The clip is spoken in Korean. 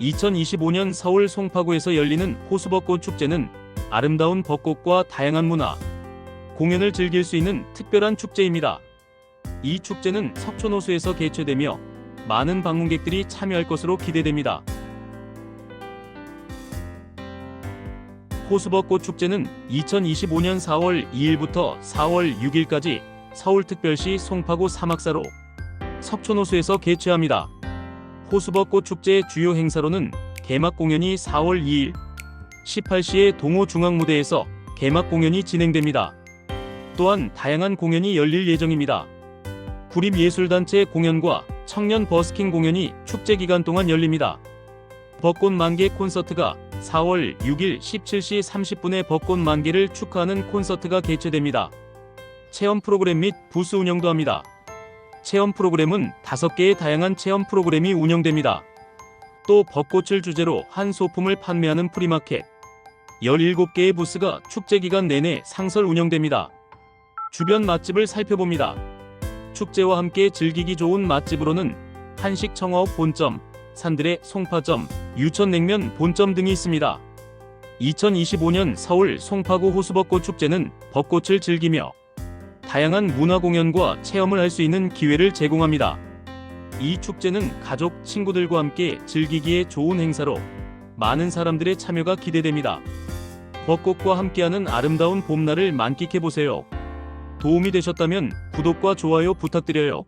2025년 서울 송파구에서 열리는 호수벚꽃 축제는 아름다운 벚꽃과 다양한 문화, 공연을 즐길 수 있는 특별한 축제입니다. 이 축제는 석촌호수에서 개최되며 많은 방문객들이 참여할 것으로 기대됩니다. 호수벚꽃 축제는 2025년 4월 2일부터 4월 6일까지 서울특별시 송파구 사막사로 석촌호수에서 개최합니다. 호수벚꽃 축제의 주요 행사로는 개막 공연이 4월 2일 18시에 동호중앙무대에서 개막 공연이 진행됩니다. 또한 다양한 공연이 열릴 예정입니다. 구립예술단체 공연과 청년 버스킹 공연이 축제 기간 동안 열립니다. 벚꽃 만개 콘서트가 4월 6일 17시 30분에 벚꽃 만개를 축하하는 콘서트가 개최됩니다. 체험 프로그램 및 부스 운영도 합니다. 체험 프로그램은 5개의 다양한 체험 프로그램이 운영됩니다. 또 벚꽃을 주제로 한 소품을 판매하는 프리마켓 17개의 부스가 축제 기간 내내 상설 운영됩니다. 주변 맛집을 살펴봅니다. 축제와 함께 즐기기 좋은 맛집으로는 한식 청어업 본점, 산들의 송파점, 유천냉면 본점 등이 있습니다. 2025년 서울 송파구 호수벚꽃 축제는 벚꽃을 즐기며 다양한 문화 공연과 체험을 할 수 있는 기회를 제공합니다. 이 축제는 가족, 친구들과 함께 즐기기에 좋은 행사로 많은 사람들의 참여가 기대됩니다. 벚꽃과 함께하는 아름다운 봄날을 만끽해 보세요. 도움이 되셨다면 구독과 좋아요 부탁드려요.